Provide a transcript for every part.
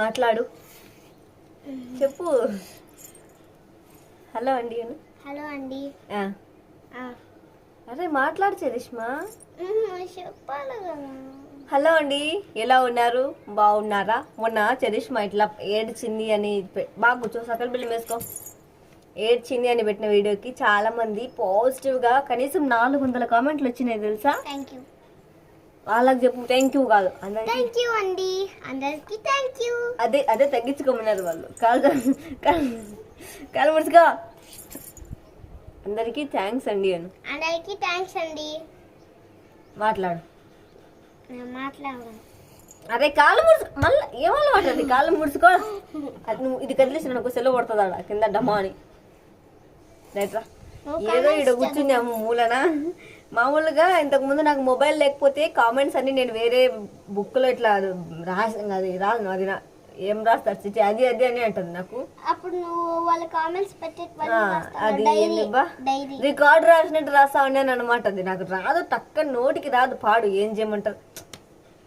మాట్లాడు. చెప్పు. హలో అండి. హలో అండి. అరే మాట్లాడు చరిష్మా చెప్పాలి కదా. హలో అండి. ఎలా ఉన్నారు? బాగున్నారా? మొన్న చరిష్మా ఇట్లా ఏడ్చింది అని బాగా కూర్చో సకల బిల్లు వేసుకో. ఏడ్చింది అని పెట్టిన వీడియోకి చాలా మంది పాజిటివ్గా కనీసం నాలుగు వందల కామెంట్లు వచ్చినాయి తెలుసా? థ్యాంక్ యూ వాళ్ళకి చెప్పు థ్యాంక్ యూ కాదు. థ్యాంక్ యూ అండి. అందరికి థ్యాంక్ యూ అదే అదే తగ్గించుకోమన్నారు వాళ్ళు. కాదు కాదు ముడుచుకో. అందరికీ థ్యాంక్స్ అండి అను. అందరికి థ్యాంక్స్ అండి. మాట్లాడు. నేను మాట్లాడను అరే కాలు ముడుచు మళ్ళీ ఏమన్నా మాట్లాడి కాలు ముడుచుకో. అది నువ్వు ఇది కదిలేసిన నాకు సెలవు పడుతుంది ఆడ కింద డమ్మా అని. రైట్రా ఏదో ఇక్కడ కూర్చుంది అమ్మ మూలన. మామూలుగా ఇంతకు ముందు నాకు మొబైల్ లేకపోతే కామెంట్స్ అన్ని నేను వేరే బుక్లో ఇట్లా రాసి అది రాను అది ఏం రాస్తారు? చిచి అది అది అని అంటుంది నాకు. అప్పుడు నువ్వు వాళ్ళ కామెంట్స్ అది రికార్డ్ రాసినట్టు రాస్తా ఉన్నాను అనమాట అది. నాకు రాదు టక్క నోటికి రాదు పాడు ఏం చేయమంటారు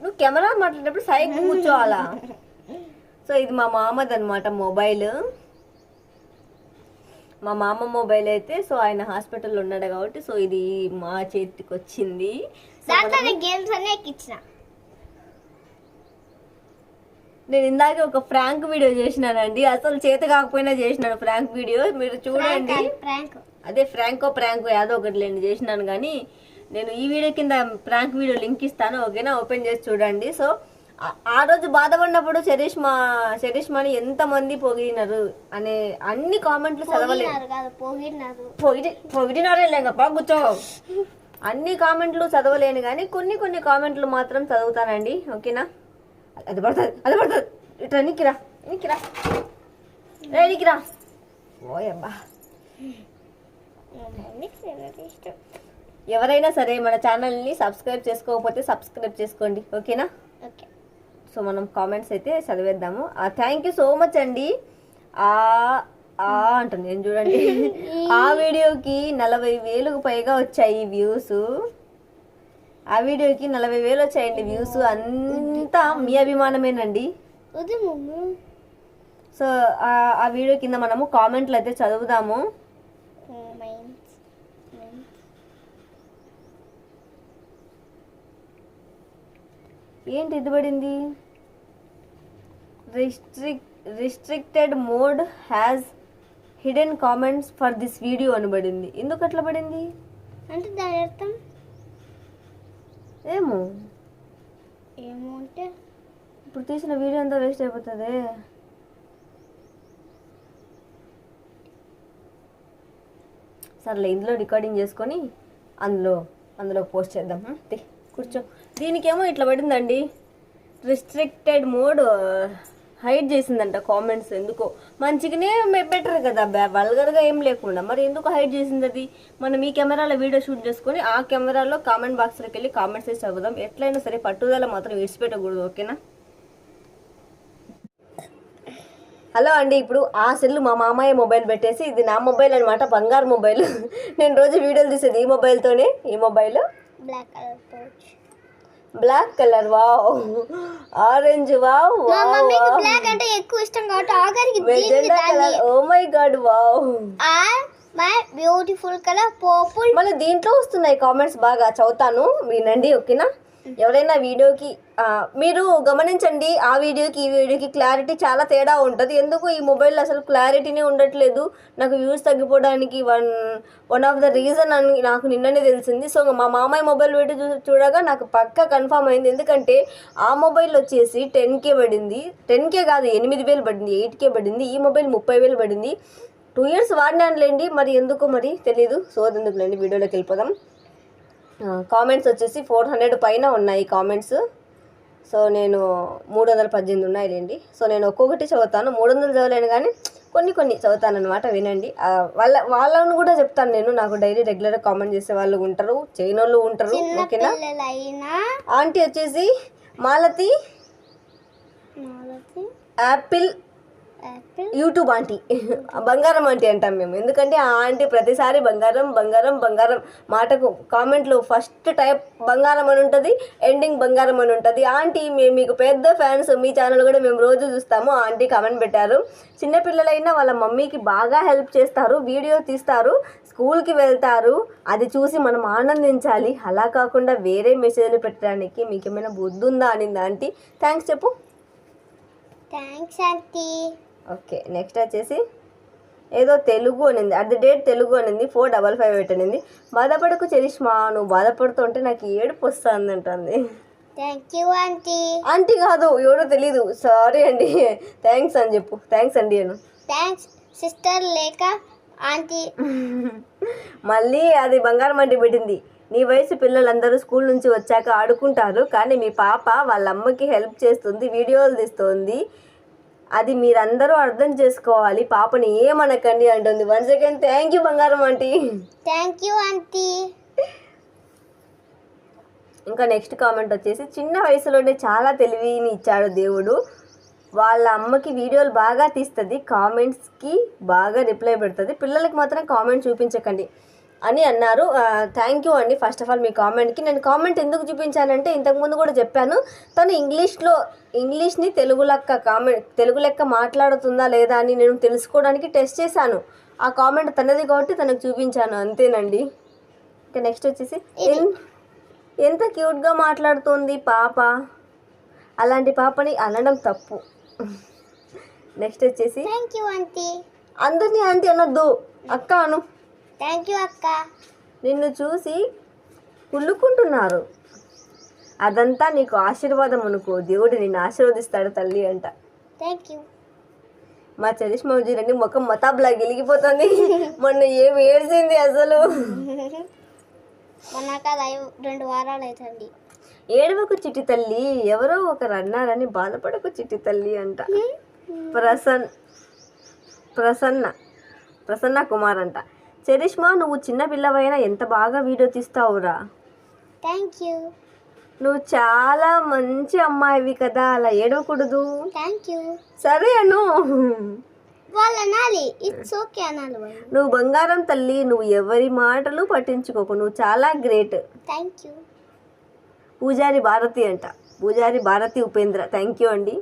నువ్వు కెమెరా మాట్లాడేటప్పుడు సైడ్ కూర్చోవాలా? సో ఇది మా మామది అనమాట మొబైల్. మా మామ మొబైల్ అయితే సో ఆయన హాస్పిటల్లో ఉన్నాడు కాబట్టి సో ఇది మా చేతికి వచ్చింది. గేమ్స్ ఎక్కించిన నేను ఇందాక ఒక ఫ్రాంక్ వీడియో చేసినానండి. అసలు చేత కాకపోయినా చేసినాను ఫ్రాంక్ వీడియో మీరు చూడండి. అదే ఫ్రాంకో ప్రాంకో ఏదో ఒకటి లేండి చేసినాను కానీ నేను ఈ వీడియో కింద ప్రాంక్ వీడియో లింక్ ఇస్తాను ఓకేనా? ఓపెన్ చేసి చూడండి. సో ఆ- రోజు బాధపడినప్పుడు చరిష్మా చరిష్మాని ఎంతమంది పొగిడినారు అనే అన్ని కామెంట్లు చదవలేదు పొగిడినారే లేకప్పా కూర్చో. అన్ని కామెంట్లు చదవలేను కానీ కొన్ని కొన్ని కామెంట్లు మాత్రం చదువుతానండి ఓకేనా? అది పడుతుంది అది పడుతుంది. ఇట్లా నిక్కిరా నిక్కిరా రే నిక్కిరా ఓయబ్బా. ఎవరైనా సరే మన ఛానల్ని సబ్స్క్రైబ్ చేసుకోకపోతే సబ్స్క్రైబ్ చేసుకోండి ఓకేనా? ఓకే. సో మనం కామెంట్స్ అయితే చదివేద్దాము. థ్యాంక్ యూ సో మచ్ అండి. ఆ ఆ అంటుంది. నేను చూడండి. ఆ వీడియోకి నలభై వేలకు పైగా వచ్చాయి వ్యూస్ ఆ వీడియోకి నలభై వేలు వచ్చాయండి వ్యూస్ అంతా మీ అభిమానమేనండి. సో ఆ- ఆ వీడియో కింద మనము కామెంట్లు అయితే చదువుదాము మైన్స్ మైన్స్ ఏంటి ఇది పడింది restrict restricted mode has hidden comments for this video అని పడింది ఎందుకు అట్లా పడింది? అంటే దాని అర్థం? ఏమో. ఏమో అంటే? ఇప్పుడు తీసిన వీడియో అంతా వేస్ట్ అయిపోతుంది. సర్లే ఇందులో రికార్డింగ్ చేసుకొని అందులో అందులో పోస్ట్ చేద్దాం కూర్చో. దీనికేమో ఇట్లా పడిందండి. రిస్ట్రిక్టెడ్ మోడ్ హైడ్ చేసిందంట కామెంట్స్ ఎందుకో. మంచిగానే బెటర్ కదా వల్గర్గా ఏం లేకుండా. మరి ఎందుకు హైడ్ చేసింది అది? మనం ఈ కెమెరాలో వీడియో షూట్ చేసుకొని ఆ కెమెరాలో కామెంట్ బాక్స్లోకి వెళ్ళి కామెంట్స్ వేసి చదువుదాం. ఎట్లయినా సరే పట్టుదల మాత్రం విడిచిపెట్టకూడదు ఓకేనా? హలో అండి ఇప్పుడు ఆ సెల్ మా మామయ్య మొబైల్ పెట్టేసి ఇది నా మొబైల్ అనమాట బంగారు మొబైల్ నేను రోజు వీడియోలు తీసేది ఈ మొబైల్తోనే ఈ mobile black colour pouch black colour wow orange wow మా మమ్మీకి బ్లాక్ అంటే ఎక్కువ ఇష్టం కాబట్టి ఆఖరికి magenta colour oh my god wow ah my beautiful colour purple మళ్ళీ దీంట్లో వస్తున్నాయి కామెంట్స్ బాగా చదువుతాను. వినండి ఓకేనా? ఎవరైనా వీడియోకి మీరు గమనించండి ఆ వీడియోకి ఈ వీడియోకి క్లారిటీ చాలా తేడా ఉంటుంది. ఎందుకు ఈ మొబైల్ అసలు క్లారిటీనే ఉండట్లేదు? నాకు views తగ్గిపోవడానికి one one of the reason అని నాకు నిన్ననే తెలిసింది. సో మా మామయ్య మొబైల్ పెట్టి చూ చూడగా నాకు పక్క కన్ఫామ్ అయింది. ఎందుకంటే ఆ మొబైల్ వచ్చేసి టెన్ కే పడింది. టెన్ కే కాదు ఎనిమిది వేలు పడింది ఎయిట్ కే పడింది. ఈ మొబైల్ ముప్పై వేలు పడింది. టూ ఇయర్స్ వాడినానులేండి. మరి ఎందుకో మరి? తెలీదు. సో ఎందుకులేండి? వీడియోలోకి వెళ్ళిపోదాం. కామెంట్స్ వచ్చేసి ఫోర్ హండ్రెడ్ పైన ఉన్నాయి కామెంట్స్ సో నేను మూడు వందల పద్దెనిమిది ఉన్నాయిలేండి సో నేను ఒక్కొక్కటి చదువుతాను. మూడు వందలు చదవలేను కానీ కొన్ని కొన్ని చదువుతాను అనమాట వినండి. వాళ్ళ వాళ్ళని కూడా చెప్తాను నేను. నాకు డైలీ రెగ్యులర్గా కామెంట్ చేసే వాళ్ళు ఉంటారు చేయని వాళ్ళు ఉంటారు ఓకేనా? ఆంటీ వచ్చేసి మాలతి? Apple YouTube aunty. బంగారం ఆంటీ అంటాం మేము. ఎందుకంటే ఆ ఆంటీ ప్రతిసారి బంగారం బంగారం బంగారం మాటకు కామెంట్లో ఫస్ట్ టైప్ బంగారం అని ఉంటుంది ఎండింగ్ బంగారం అని ఉంటుంది. ఆంటీ మేము మీకు పెద్ద ఫ్యాన్స్ మీ ఛానల్ కూడా మేము రోజు చూస్తాము. ఆ ఆంటీ కామెంట్ పెట్టారు. చిన్నపిల్లలైనా వాళ్ళ మమ్మీకి బాగా హెల్ప్ చేస్తారు వీడియో తీస్తారు స్కూల్కి వెళ్తారు. అది చూసి మనం ఆనందించాలి. అలా కాకుండా వేరే మెసేజ్లు పెట్టడానికి మీకు ఏమైనా బుద్ధి ఉందా అనింది ఆంటీ. థ్యాంక్స్ చెప్పు. Thanks aunty. ఓకే నెక్స్ట్ వచ్చేసి ఏదో తెలుగు అనింది. అట్ ది డేట్ తెలుగు అనింది ఫోర్ డబల్ ఫైవ్ ఎయిట్ అనింది. బాధపడకు చరిష్మా నువ్వు బాధపడుతుంటే నాకు ఏడుపు వస్తుంది అంటుంది. థ్యాంక్ యూ ఆంటీ ఆంటీ కాదు ఎవరో తెలీదు. సారీ అండి థ్యాంక్స్ అని చెప్పు. థ్యాంక్స్ అండి అను. థ్యాంక్స్ సిస్టర్ లేక ఆంటీ మళ్ళీ అది బంగారం అంటి పెట్టింది. నీ వయసు పిల్లలందరూ స్కూల్ నుంచి వచ్చాక ఆడుకుంటారు కానీ మీ పాప వాళ్ళ అమ్మకి హెల్ప్ చేస్తుంది వీడియోలు తీస్తుంది. అది మీరందరూ అర్థం చేసుకోవాలి. పాపని ఏమనకండి అంటుంది. వన్ సెకండ్ థ్యాంక్ యూ బంగారం ఆంటీ. Thank you aunty. ఇంకా నెక్స్ట్ కామెంట్ వచ్చేసి చిన్న వయసులోనే చాలా తెలివిని ఇచ్చాడు దేవుడు. వాళ్ళ అమ్మకి వీడియోలు బాగా తీస్తుంది. కామెంట్స్కి బాగా రిప్లై పెడుతుంది. పిల్లలకి మాత్రం కామెంట్ చూపించకండి. అని అన్నారు. థ్యాంక్ యూ అండి. ఫస్ట్ ఆఫ్ ఆల్ మీ కామెంట్కి నేను కామెంట్ ఎందుకు చూపించానంటే ఇంతకుముందు కూడా చెప్పాను. తను ఇంగ్లీష్లో ఇంగ్లీష్ని తెలుగు లెక్క కామెంట్ తెలుగు లెక్క మాట్లాడుతుందా లేదా అని నేను తెలుసుకోవడానికి టెస్ట్ చేశాను. ఆ కామెంట్ తనది కాబట్టి తనకు చూపించాను. అంతేనండి. ఇంకా నెక్స్ట్ వచ్చేసి ఎంత క్యూట్గా మాట్లాడుతుంది పాప. అలాంటి పాపని అనడం తప్పు. నెక్స్ట్ వచ్చేసి థ్యాంక్ యూ ఆంటీ అందరినీ ఆంటీ అనొద్దు. అక్క అను. థ్యాంక్ యూ అక్క. నిన్ను చూసి కుళ్ళుకుంటున్నారు. అదంతా నీకు ఆశీర్వాదం అనుకో దేవుడు నిన్ను ఆశీర్వదిస్తాడు తల్లి అంట. థ్యాంక్ యూ మా చరిష్మా చూడండి ముఖం మతాబ్లా గెలిగిపోతుంది. మొన్న ఏం ఏడ్చింది అసలు? మొన్నాక రెండు వారాలు అవుతుంది. ఏడవకు చిట్టి తల్లి ఎవరో ఒకరు అన్నారని బాధపడకు చిట్టి తల్లి అంట. ప్రసన్ ప్రసన్న ప్రసన్న కుమార్ అంట. చరిష్మా నువ్వు చిన్న పిల్లవైనా ఎంత బాగా వీడియో తీస్తావురా? థ్యాంక్ యూ నువ్వు చాలా మంచి అమ్మాయివి కదా అలా ఏడవకూడదు. థ్యాంక్ యూ సరే అను. వాళ్ళు అనాలి. ఇట్స్ ఓకే అనాలి నువ్వు బంగారం తల్లి నువ్వు ఎవరి మాటలు పట్టించుకోకు. నువ్వు చాలా గ్రేట్. థ్యాంక్ యూ పూజారి భారతి అంట. పూజారి భారతి ఉపేంద్ర. థ్యాంక్ యూ అండి.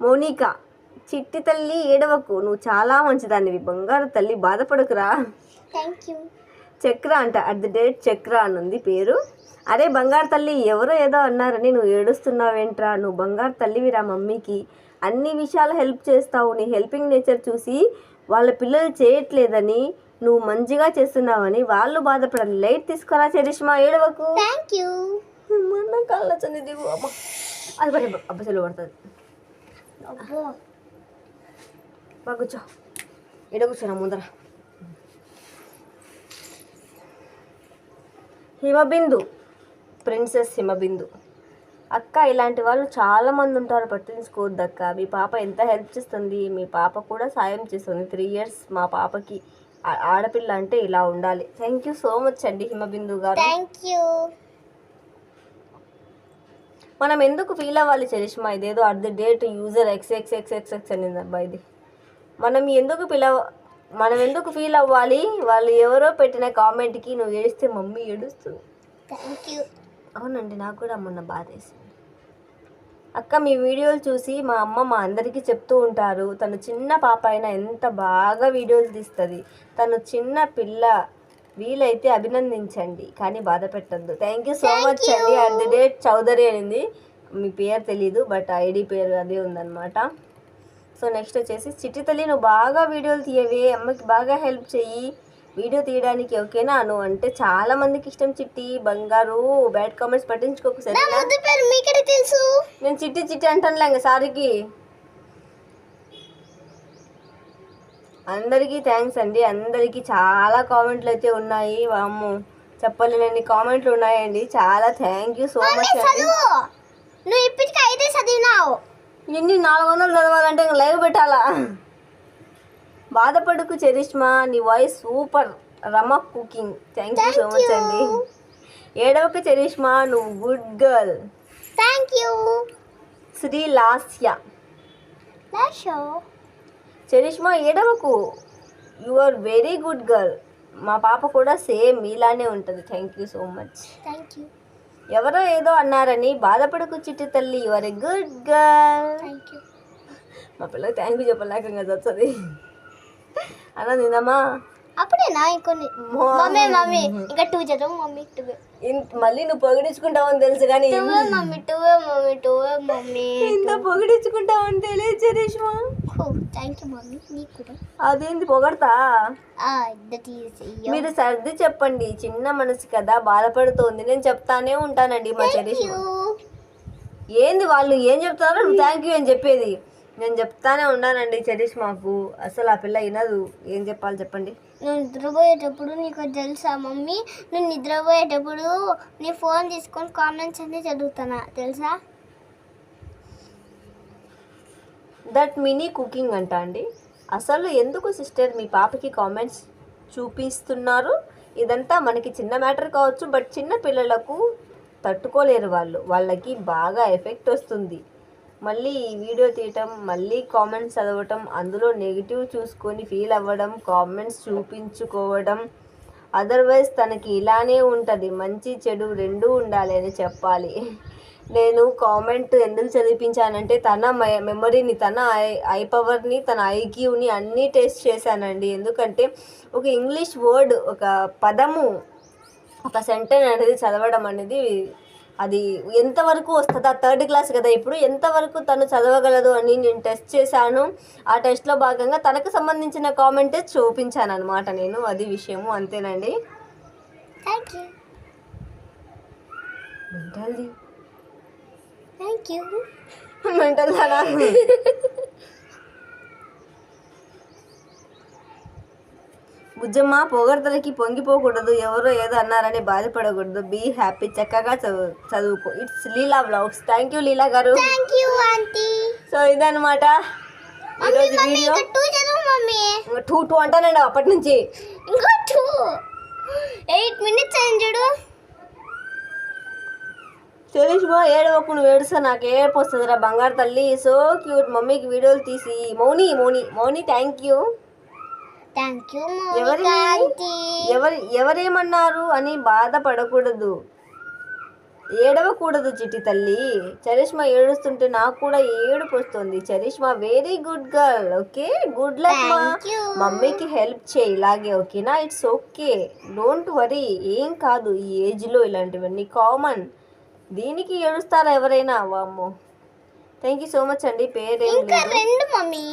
మోనికా చిట్టి తల్లి ఏడవకు. నువ్వు చాలా మంచిదానివి. బంగారు తల్లి బాధపడకురా. థ్యాంక్ యూ చక్ర అంట అట్ ది డేట్ చక్ర అని ఉంది పేరు. అరే బంగారు తల్లి ఎవరో ఏదో అన్నారని నువ్వు ఏడుస్తున్నావేంట్రా? నువ్వు బంగారు తల్లివిరా మమ్మీకి. అన్ని విషయాలు హెల్ప్ చేస్తావు. నీ హెల్పింగ్ నేచర్ చూసి వాళ్ళ పిల్లలు చేయట్లేదని నువ్వు మంచిగా చేస్తున్నావని వాళ్ళు బాధపడాలి లైట్ తీసుకురా చరిష్మా ఏడవకు. థ్యాంక్ యూ మొన్న కళ్ళ దిగు అమ్మ. అది పడే అబ్బ సెలవు పడుతుంది. ముందర. హిమబిందు. ప్రిన్సెస్ హిమబిందు. అక్క ఇలాంటి వాళ్ళు చాలా మంది ఉంటారు. పట్టించుకోవద్దు అక్క మీ పాప ఎంత హెల్ప్ చేస్తుంది? మీ పాప కూడా సాయం చేస్తుంది. త్రీ ఇయర్స్ మా పాపకి ఆడపిల్ల అంటే ఇలా ఉండాలి. థ్యాంక్ యూ సో మచ్ అండి హిమబిందు గారు. Thank you. మనం ఎందుకు ఫీల్ అవ్వాలి చరిష్మా? ఇదేదో at the date user X X X X X అనింది అబ్బా ఇది. మనం ఎందుకు పిలవ మనం ఎందుకు ఫీల్ అవ్వాలి? వాళ్ళు ఎవరో పెట్టిన కామెంట్కి నువ్వు ఏడిస్తే మమ్మీ ఏడుస్తుంది థ్యాంక్ యూ అవునండి నాకు కూడా మొన్న బాధ వేసింది అక్క మీ వీడియోలు చూసి మా అమ్మ మా అందరికీ చెప్తూ ఉంటారు. తను చిన్న పాప అయినా ఎంత బాగా వీడియోలు తీస్తుంది. తను చిన్న పిల్ల వీలైతే అభినందించండి కానీ బాధ పెట్టద్దు. థ్యాంక్ యూ సో మచ్ అండి. అట్ ది డేట్ చౌదరి అనింది. మీ పేరు తెలీదు బట్ ఐడి పేరు అదే ఉందన్నమాట. సో నెక్స్ట్ వచ్చేసి చిట్టి తల్లి నువ్వు బాగా వీడియోలు తీయవే అమ్మకి బాగా హెల్ప్ చెయ్యి వీడియో తీయడానికి ఓకేనా? నువ్వు అంటే చాలా మందికి ఇష్టం చిట్టి బంగారు బ్యాడ్ కామెంట్స్ పట్టించుకోకు సరే ముద్దు పేరు మీకెడ తెలుసు? నేను చిట్టి చిట్టి అంటానులే ఇంక సారికి. అందరికీ థ్యాంక్స్ అండి. అందరికీ చాలా కామెంట్లు అయితే ఉన్నాయి. వామ్ము చెప్పలేనన్ని కామెంట్లు ఉన్నాయండి. చాలా థ్యాంక్ యూ సో మచ్ అండి. నువ్వు ఇప్పటికి అయితే చదివినావు. ఇన్ని నాలుగు వందలు చదవాలంటే ఇంక లైవ్ పెట్టాలా? బాధపడుకు చరిష్మా నీ voice super. రమక్ cooking. Thank you so much అండి. ఏడవకు చరిష్మా నువ్వు good girl thank you Sri Lasya. Charishma ఏడవకు. You are very good girl మా పాప కూడా సేమ్ మీలానే ఉంటుంది. Thank you so much thank you ఎవరో ఏదో అన్నారని బాధపడకు చిట్టి తల్లి you are a good girl thank you మా పిల్లకి థ్యాంక్ యూ చెప్పలేక వస్తుంది అలా నిందమ్మా అప్పుడేనా ఇంకొన్ని? Mummy mummy. ఇంకా టూ చదువు మమ్మీ టూ మళ్ళీ నువ్వు పొగిడించుకుంటావని తెలుసు కానీ mummy too mummy too mummy ఇంత పొగిడించుకుంటావని తెలియదు చరిష్మా. థ్యాంక్ యూ మమ్మీ నీకు కూడా. అదేంది పొగడతా? మీరు సర్ది చెప్పండి. చిన్న మనసు కదా బాధపడుతోంది. నేను చెప్తానే ఉంటానండి మా చరిష్మ ఏంది వాళ్ళు ఏం నువ్వు థ్యాంక్ యూ అని చెప్పేది. నేను చెప్తానే ఉన్నానండి చరిష్మాకు అసలు ఆ పిల్ల వినదు. ఏం చెప్పాలి చెప్పండి. నువ్వు నిద్రపోయేటప్పుడు నీకు తెలుసా మమ్మీ? నేను నిద్రపోయేటప్పుడు నీ ఫోన్ తీసుకొని కామెంట్స్ అన్ని చదువుతానా తెలుసా? దట్ మినీ కుకింగ్ అంట అండి. అసలు ఎందుకు సిస్టర్ మీ పాపకి కామెంట్స్ చూపిస్తున్నారు? ఇదంతా మనకి చిన్న మ్యాటర్ కావచ్చు బట్ చిన్న పిల్లలకు తట్టుకోలేరు వాళ్ళు. వాళ్ళకి బాగా ఎఫెక్ట్ వస్తుంది. మళ్ళీ ఈ వీడియో తీయటం మళ్ళీ కామెంట్స్ చదవటం అందులో నెగిటివ్ చూసుకొని ఫీల్ అవ్వడం కామెంట్స్ చూపించుకోవడం అదర్వైజ్ తనకి ఇలానే ఉంటుంది. మంచి చెడు రెండూ ఉండాలి అని చెప్పాలి. నేను కామెంట్ ఎందుకు చదివించానంటే తన మె- మెమరీని తన ఐ ఐ పవర్ని తన ఐక్యూని అన్నీ టెస్ట్ చేశానండి. ఎందుకంటే ఒక ఇంగ్లీష్ వర్డ్ ఒక పదము ఒక సెంటెన్స్ అనేది చదవడం అనేది అది ఎంతవరకు వస్తుందా? థర్డ్ క్లాస్ కదా ఇప్పుడు. ఎంతవరకు తను చదవగలదు అని నేను టెస్ట్ చేశాను. ఆ టెస్ట్లో భాగంగా తనకు సంబంధించిన కామెంటే చూపించాను అనమాట నేను. అది విషయము అంతేనండి. Thank you thank you mental దానా బుజ్జమ్మ పొగడ్తలకి పొంగిపోకూడదు ఎవరో ఏదో అన్నారని బాధపడకూడదు. బీ హ్యాపీ చక్కగా చదువు చదువుకో. It's Leela blogs thank you Leela garu. So ఇదన్నమాట. ఈరోజు వీడియో ఇంకా టూ టూ టూ అంటానండి అప్పటి నుంచి. ఇంకో టూ ఎయిట్ మినిట్స్ అయింది చూడు. తెలిసిమో ఏడవకు నువ్వు ఏడుస్తా నాకు ఏడుపు వస్తుందిరా బంగారు తల్లి. సో క్యూట్ మమ్మీకి వీడియోలు తీసి. Mouni Mouni Mouni thank you thank you ఎవరి ఎవరి ఎవరేమన్నారు అని బాధపడకూడదు. ఏడవకూడదు చిట్టి తల్లి. చరిష్మా ఏడుస్తుంటే నాకు కూడా ఏడుపు వస్తుంది. Charishma very good girl okay good luck మా. మమ్మీకి హెల్ప్ చేయి ఇలాగే ఓకేనా ఇట్స్ ఓకే డోంట్ వరీ ఏం కాదు ఈ ఏజ్లో ఇలాంటివన్నీ. కామన్ దీనికి ఏడుస్తారా ఎవరైనా? వామ్మో. థ్యాంక్ యూ సో మచ్ అండి. పేరేం ఇంకా రెండు మమ్మీ.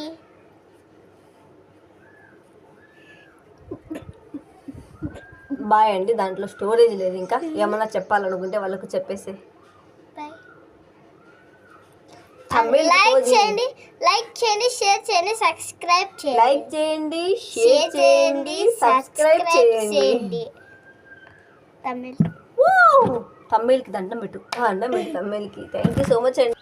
బాయ్ అండి. దాంట్లో స్టోరేజ్ లేదు ఇంకా. ఏమన్నా చెప్పాలనుకుంటే వాళ్ళకు చెప్పేసి. లైక్ చేయండి. లైక్ చేయండి షేర్ చేయండి సబ్స్క్రైబ్ చేయండి. లైక్ చేయండి షేర్ చేయండి సబ్స్క్రైబ్ చేయండి. తమిళ్ తమ్మిల్కి దండం పెట్టు. దండం పెట్టు తమ్మిల్కి. థ్యాంక్ యూ సో మచ్ అండి.